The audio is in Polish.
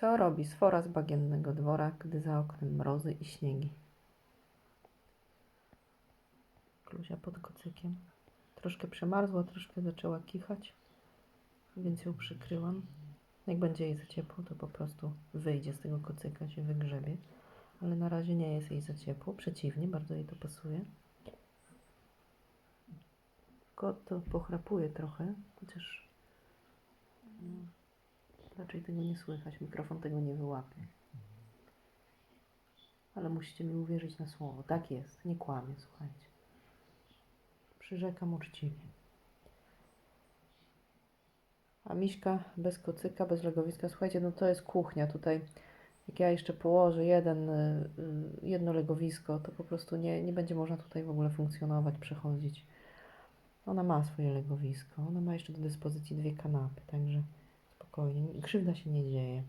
Co robi sfora z bagiennego dwora, gdy za oknem mrozy i śniegi? Kluzia pod kocykiem. Troszkę przemarzła, troszkę zaczęła kichać, więc ją przykryłam. Jak będzie jej za ciepło, to po prostu wyjdzie z tego kocyka, się wygrzebie. Ale na razie nie jest jej za ciepło, przeciwnie, bardzo jej to pasuje. Kot to pochrapuje trochę, chociaż raczej tego nie słychać, mikrofon tego nie wyłapie. Ale musicie mi uwierzyć na słowo. Tak jest, nie kłamie, słuchajcie. Przyrzekam uczciwie. A Miśka bez kocyka, bez legowiska. Słuchajcie, no to jest kuchnia tutaj. Jak ja jeszcze położę jeden, y, y, jedno legowisko, to po prostu nie, nie będzie można tutaj w ogóle funkcjonować, przechodzić. Ona ma swoje legowisko. Ona ma jeszcze do dyspozycji dwie kanapy, także spokojnie. Krzywda się nie dzieje.